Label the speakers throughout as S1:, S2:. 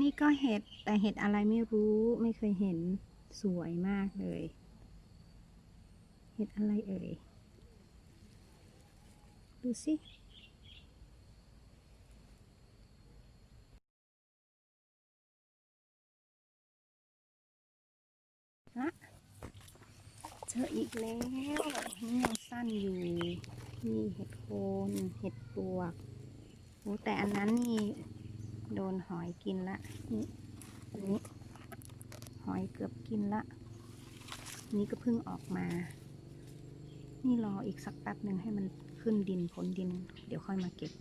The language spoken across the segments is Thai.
S1: นี่ก็เห็ด แต่เห็ดอะไรไม่รู้ไม่เคยเห็นสวยมากเลย เห็ดอะไรเอ่ย ดูสิอะเจออีกแล้วนี่ยังสั้นอยู่นี่เห็ดโคน เห็ดปวกโอ้แต่อันนั้นนี่ โดนหอยกินละ นี่อันนี้หอยเกือบกินละ นี่ก็เพิ่งออกมา นี่รออีกสักแป๊บหนึ่งให้มันขึ้นดินพ้นดิน เดี๋ยวค่อยมาเก็บ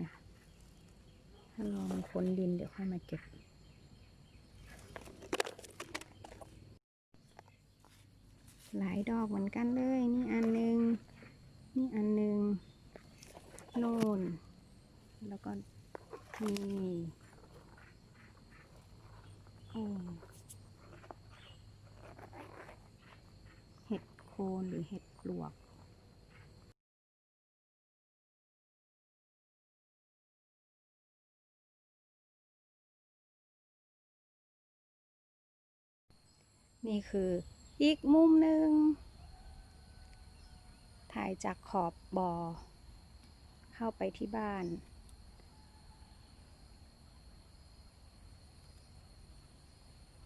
S1: นะถ้ารอมันพ้นดินเดี๋ยวค่อยมาเก็บหลายดอกเหมือนกันเลย นี่อันหนึง นี่อันหนึง โน่น แล้วก็ นี่โอ้เห็ดโคนหรือเห็ดปลวกนี่คืออีกมุมหนึ่ง ถ่ายจากขอบบอ่อเข้าไปที่บ้าน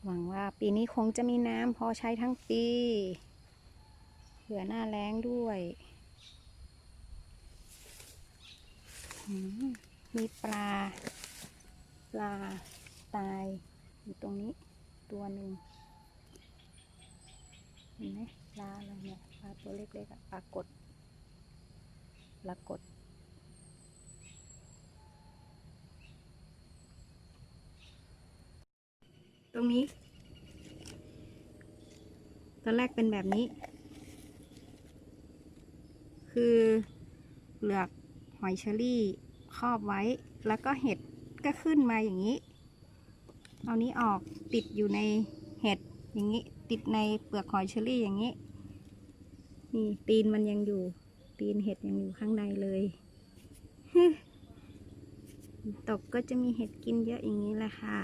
S1: หวังว่า ปีนี้คงจะมีน้ำพอใช้ทั้งปีเผื่อหน้าแล้งด้วย มีปลา ปลาตายอยู่ตรงนี้ตัวหนึ่งเห็นไหมปลาอะไรเนี่ยปลาตัวเล็กๆอะปลากดปลากดตรงนี้ อนแรกเป็นแบบนี้ คือเปลือกหอยเชอรี่ครอบไว้ แล้วก็เห็ดก็ขึ้นมาอย่างนี้ เอานี้ออกติดอยู่ในเห็ดอย่างนี้ ติดในเปลือกหอยเชอรี่อย่างนี้ นี่ตีนมันยังอยู่ ตีนเห็ดยังอยู่ข้างในเลยตกก็จะมีเห็ดกินเยอะอย่างนี้แหละค่ะ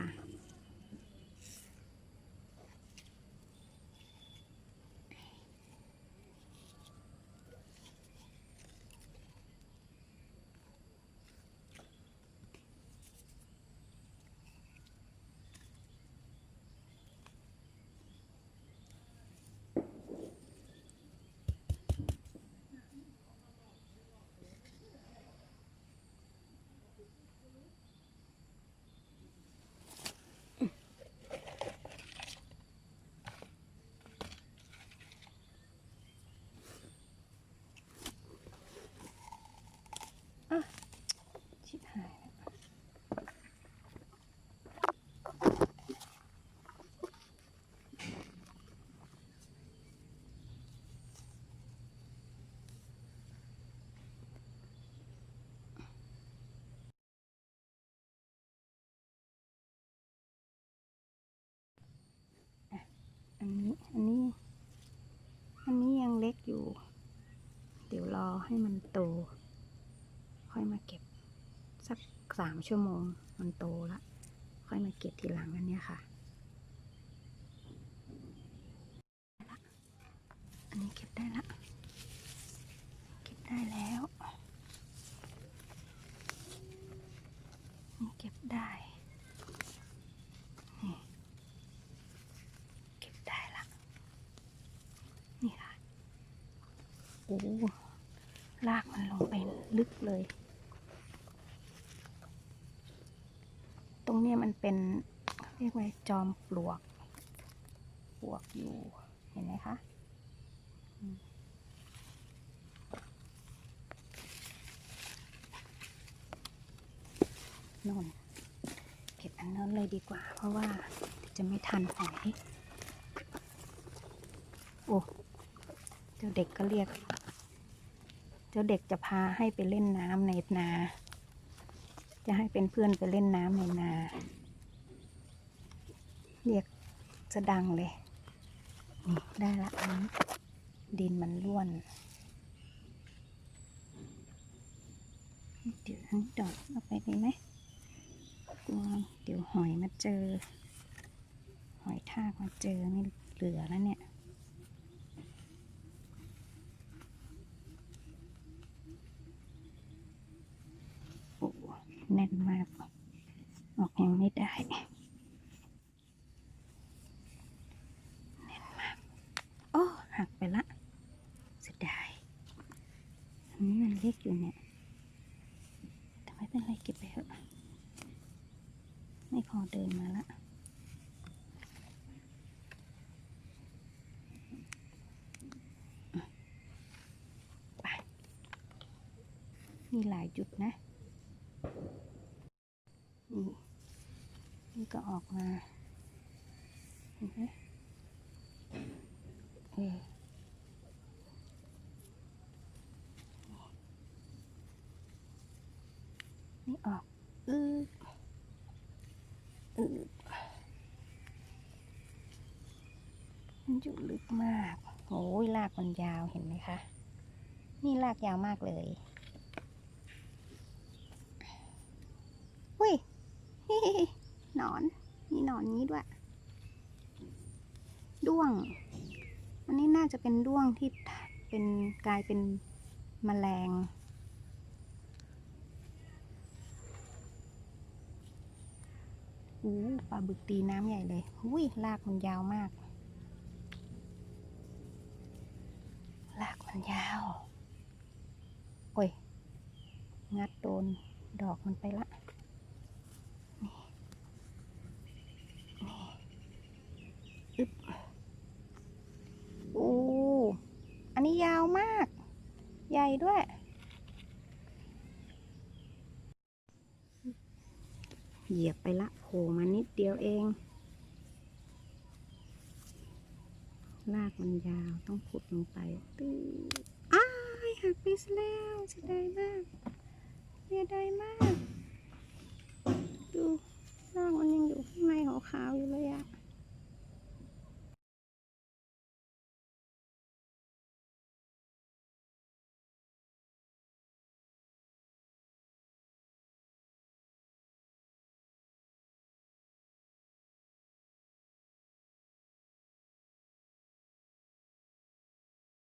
S1: อันนี้ อันนี้ อันนี้ยังเล็กอยู่ เดี๋ยวรอให้มันโต ค่อยมาเก็บ สักสามชั่วโมง มันโตละ ค่อยมาเก็บทีหลังอันนี้ค่ะ อันนี้เก็บได้ละ เก็บได้แล้วนี่เก็บได้นี่เก็บได้ละ นี่ค่ะ โอ้ลากมันลงไปลึกเลย ตรงนี้มันเป็นเรียกว่าจอมปลวก ปลวกอยู่ เห็นไหมคะอืมนนเก็บอันนั้นเลยดีกว่า เพราะว่าจะไม่ทันหอย โอ้ จ้าเด็กก็เรียก เจ้าเด็กจะพาให้ไปเล่นน้ำในนา จะให้เป็นเพื่อนไปเล่นน้ำในนา เรียกจะดังเลยนี่ได้ละอันนี้ดินมันร่วนเดี๋ยวอันนี้ดอกเอาไปดีไหมกุระวังเดี๋ยวหอยมาเจอ หอยทากมาเจอนี่เหลือแล้วเนี่ย โอ้แน่นมาก ออกยังไม่ได้ แน่นมาก โอ้ หักไปละเสียดายนนี้มันเล็กอยู่เนี่ยแต่ไม่เป็นไรเก็บไปเถอะไม่พอเดินมาละไปมีหลายจุดนะ นี่ นี่ก็ออกมา เห็นไหมเออ ออกอืออือมันอยู่ลึกมากโอ้ยลากมันยาวเห็นไหมคะ นี่ลากยาวมากเลยอุ้ยหนอน มีหนอนนี้ด้วย ด้วง อันนี้น่าจะเป็นด้วงที่เป็นกลายเป็นแมลง อู้ปลาบึกตีน้ำใหญ่เลยอุ้ยลากมันยาวมาก ลากมันยาว โอ้ย งัดโดนดอกมันไปละ นี่ นี่ อึ๊บโอ้อันนี้ยาวมาก ใหญ่ด้วย เหยียบไปละโผล่มานิดเดียวเองลากมันยาวต้องขุดลงไปตื้ออ้ายหักไปซะแล้วเสียดายมากเสียดายมาก